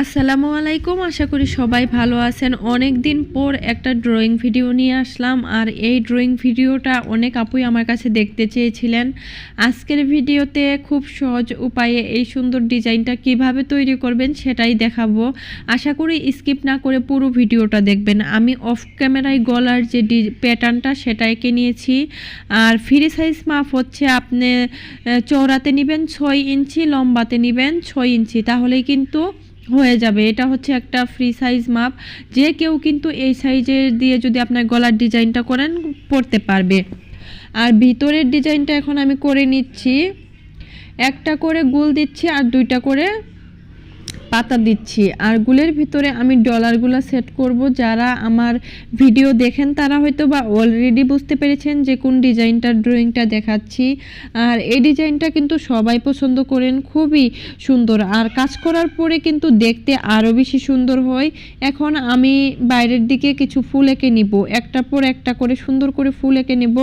আসসালামু আলাইকুম, আশা করি সবাই ভালো আছেন। অনেক দিন পর একটা ড্রয়িং ভিডিও নিয়ে আসলাম, আর এই ড্রয়িং ভিডিওটা অনেক আপুই আমার কাছে দেখতে চেয়েছিলেন। আজকের ভিডিওতে খুব সহজ উপায়ে এই সুন্দর ডিজাইনটা কীভাবে তৈরি করবেন সেটাই দেখাবো। আশা করি স্কিপ না করে পুরো ভিডিওটা দেখবেন। আমি অফ ক্যামেরায় গলার যে প্যাটার্নটা সেটা এঁকে নিয়েছি। আর ফ্রি সাইজ মাপ হচ্ছে আপনি চওড়াতে নেবেন ছয় ইঞ্চি, লম্বাতে নেবেন ছয় ইঞ্চি। তাহলেই কিন্তু হয়ে যাবে। এটা হচ্ছে একটা ফ্রি সাইজ মাপ যে কেউ কিন্তু এই সাইজের দিয়ে যদি আপনার গলার ডিজাইনটা করেন পরতে পারবে। আর ভিতরের ডিজাইনটা এখন আমি করে নিচ্ছি। একটা করে গুল দিচ্ছি আর দুইটা করে পাতা দিচ্ছি। আর গুলের ভিতরে আমি ডলারগুলো সেট করব। যারা আমার ভিডিও দেখেন, তারা হয়তো বা অলরেডি বুঝতে পেরেছেন যে কোন ডিজাইনটার ড্রয়িংটা দেখাচ্ছি। আর এই ডিজাইনটা কিন্তু সবাই পছন্দ করেন, খুবই সুন্দর। আর কাজ করার পরে কিন্তু দেখতে আরও বেশি সুন্দর হয়। এখন আমি বাইরের দিকে কিছু ফুল এঁকে নিব। একটা পর একটা করে সুন্দর করে ফুল এঁকে নিব।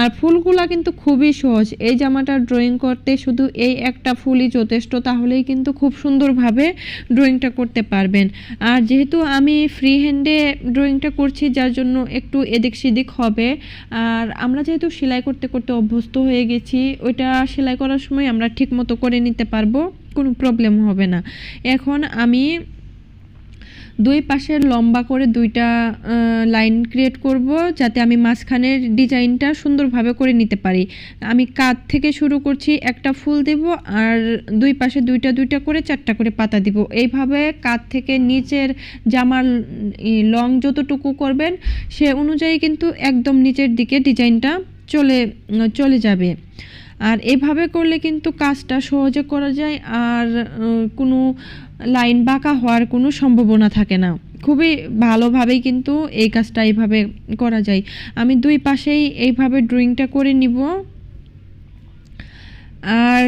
আর ফুলগুলা কিন্তু খুবই সহজ। এই জামাটা ড্রয়িং করতে শুধু এই একটা ফুলই যথেষ্ট, তাহলেই কিন্তু খুব সুন্দরভাবে ড্রয়িংটা করতে পারবেন। আর যেহেতু আমি ফ্রি হ্যান্ডে ড্রয়িংটা করছি, যার জন্য একটু এদিক সেদিক হবে। আর আমরা যেহেতু সেলাই করতে করতে অভ্যস্ত হয়ে গেছি, ওইটা সেলাই করার সময় আমরা ঠিক মতো করে নিতে পারব, কোনো প্রবলেম হবে না। এখন আমি দুই পাশে লম্বা করে দুইটা লাইন ক্রিয়েট করব যাতে আমি মাঝখানের ডিজাইনটা সুন্দরভাবে করে নিতে পারি। আমি কাত থেকে শুরু করছি, একটা ফুল দেব আর দুই পাশে দুইটা দুইটা করে চারটা করে পাতা দিব। এইভাবে কাত থেকে নিচের জামার লং যতটুকু করবেন, সে অনুযায়ী কিন্তু একদম নিচের দিকে ডিজাইনটা চলে চলে যাবে। আর এভাবে করলে কিন্তু কাজটা সহজে করা যায় আর কোনো লাইন বাঁকা হওয়ার কোনো সম্ভাবনা থাকে না। খুবই ভালোভাবেই কিন্তু এই কাজটা এইভাবে করা যায়। আমি দুই পাশেই এইভাবে ড্রয়িংটা করে নিব। আর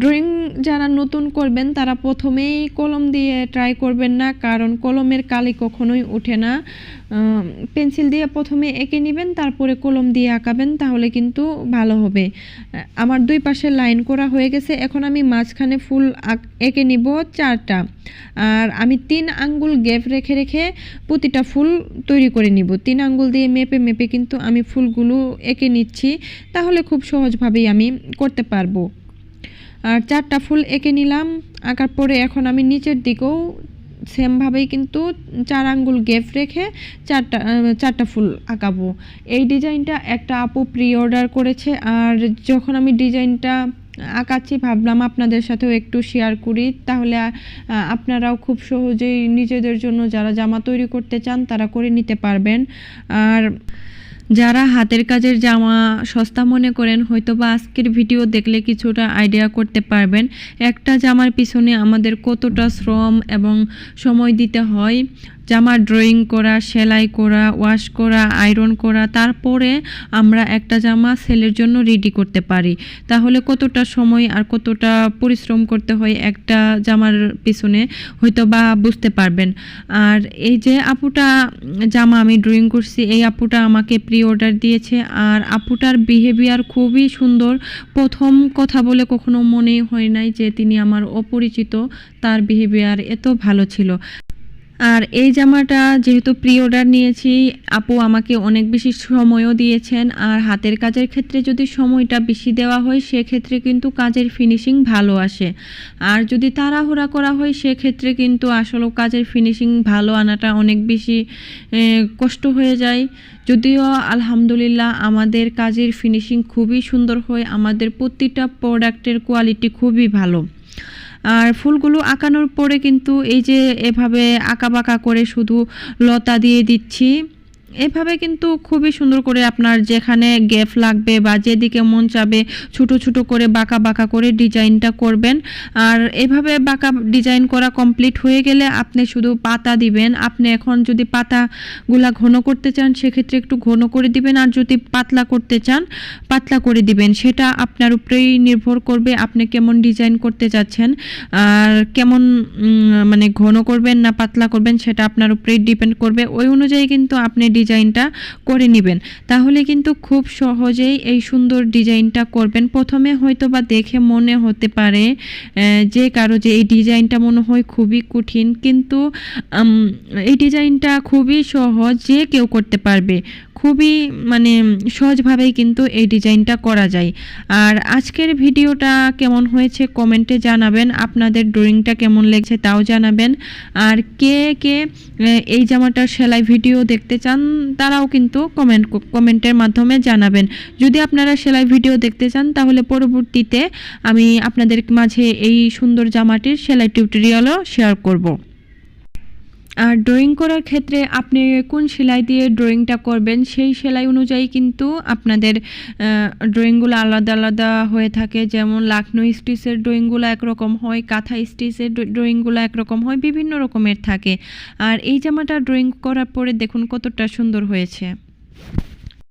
ড্রয়িং যারা নতুন করবেন, তারা প্রথমেই কলম দিয়ে ট্রাই করবেন না, কারণ কলমের কালি কখনোই ওঠে না। পেন্সিল দিয়ে প্রথমে এঁকে নেবেন, তারপরে কলম দিয়ে আঁকাবেন, তাহলে কিন্তু ভালো হবে। আমার দুই পাশে লাইন করা হয়ে গেছে, এখন আমি মাঝখানে ফুল এঁকে নিব চারটা। আর আমি তিন আঙ্গুল গ্যাপ রেখে রেখে প্রতিটা ফুল তৈরি করে নিব। তিন আঙ্গুল দিয়ে মেপে মেপে কিন্তু আমি ফুলগুলো এঁকে নিচ্ছি, তাহলে খুব সহজভাবেই আমি করতে পারব। আর চারটা ফুল এঁকে নিলাম। আঁকার পরে এখন আমি নিচের দিকেও সেমভাবেই কিন্তু চার আঙ্গুল গ্যাপ রেখে চারটা চারটা ফুল আঁকাবো। এই ডিজাইনটা একটা আপু প্রি অর্ডার করেছে আর যখন আমি ডিজাইনটা আঁকাচ্ছি, ভাবলাম আপনাদের সাথেও একটু শেয়ার করি। তাহলে আপনারাও খুব সহজেই নিজেদের জন্য যারা জামা তৈরি করতে চান, তারা করে নিতে পারবেন। আর যারা হাতের কাজের জামা সস্তা মনে করেন হয়তো বা আজকের ভিডিও দেখলে কিছুটা আইডিয়া করতে পারবেন। একটা জামার পিছনে আমাদের কতটা শ্রম এবং সময় দিতে হয়। জামা ড্রয়িং করা, সেলাই করা, ওয়াশ করা, আয়রন করা, তারপরে আমরা একটা জামা সেলের জন্য রেডি করতে পারি। তাহলে কতটা সময় আর কতটা পরিশ্রম করতে হয় একটা জামার পিছনে হয়তো বা বুঝতে পারবেন। আর এই যে আপুটা জামা আমি ড্রয়িং করছি, এই আপুটা আমাকে প্রি অর্ডার দিয়েছে। আর আপুটার বিহেভিয়ার খুবই সুন্দর। প্রথম কথা বলে কখনো মনেই হয় নাই যে তিনি আমার অপরিচিত, তার বিহেভিয়ার এত ভালো ছিল। আর এই জামাটা যেহেতু প্রি অর্ডার নিয়েছি, আপু আমাকে অনেক বেশি সময়ও দিয়েছেন। আর হাতের কাজের ক্ষেত্রে যদি সময়টা বেশি দেওয়া হয়, সেক্ষেত্রে কিন্তু কাজের ফিনিশিং ভালো আসে। আর যদি তাড়াহুড়া করা হয়, সেক্ষেত্রে কিন্তু আসলে কাজের ফিনিশিং ভালো আনাটা অনেক বেশি কষ্ট হয়ে যায়। যদিও আলহামদুলিল্লাহ আমাদের কাজের ফিনিশিং খুবই সুন্দর হয়, আমাদের প্রতিটা প্রোডাক্টের কোয়ালিটি খুবই ভালো। আর ফুলগুলো আঁকানোর পরে কিন্তু এই যে এভাবে আঁকা বাঁকা করে শুধু লতা দিয়ে দিচ্ছি। এভাবে কিন্তু খুবই সুন্দর করে আপনার যেখানে গ্যাপ লাগবে বা যেদিকে মন চাবে ছোট ছোট করে বাঁকা বাঁকা করে ডিজাইনটা করবেন। আর এভাবে বাঁকা ডিজাইন করা কমপ্লিট হয়ে গেলে আপনি শুধু পাতা দিবেন। আপনি এখন যদি পাতাগুলা ঘন করতে চান, সেক্ষেত্রে একটু ঘন করে দিবেন। আর যদি পাতলা করতে চান, পাতলা করে দিবেন। সেটা আপনার উপরেই নির্ভর করবে আপনি কেমন ডিজাইন করতে চাচ্ছেন আর কেমন মানে ঘন করবেন না পাতলা করবেন, সেটা আপনার উপরেই ডিপেন্ড করবে। ওই অনুযায়ী কিন্তু আপনি ডিজাইনটা করে নেবেন। তাহলে কিন্তু খুব সহজেই এই সুন্দর ডিজাইনটা করবেন। প্রথমে হয়তো বা দেখে মনে হতে পারে যে কারও যে এই ডিজাইনটা মনে হয় খুবই কঠিন, কিন্তু এই ডিজাইনটা খুবই সহজ যে কেউ করতে পারবে। খুবই মানে সহজভাবেই কিন্তু এই ডিজাইনটা করা যায়। আর আজকের ভিডিওটা কেমন হয়েছে কমেন্টে জানাবেন। আপনাদের ড্রয়িংটা কেমন লেগেছে তাও জানাবেন। আর কে কে এই জামাটার সেলাই ভিডিও দেখতে চান তারাও কিন্তু কমেন্ট, কমেন্টের মাধ্যমে জানাবেন। যদি আপনারা সেলাই ভিডিও দেখতে চান তাহলে পরবর্তীতে আমি আপনাদের মাঝে এই সুন্দর জামাটির সেলাই টিউটোরিয়ালও শেয়ার করব। আর ড্রয়িং করার ক্ষেত্রে আপনি কোন সেলাই দিয়ে ড্রয়িংটা করবেন, সেই সেলাই অনুযায়ী কিন্তু আপনাদের ড্রয়িংগুলো আলাদা আলাদা হয়ে থাকে। যেমন লাখনৌ স্টিচের ড্রয়িংগুলো একরকম হয়, কাঁথা স্টিচের ড্রয়িংগুলো একরকম হয়, বিভিন্ন রকমের থাকে। আর এই জামাটা ড্রয়িং করার পরে দেখুন কতটা সুন্দর হয়েছে।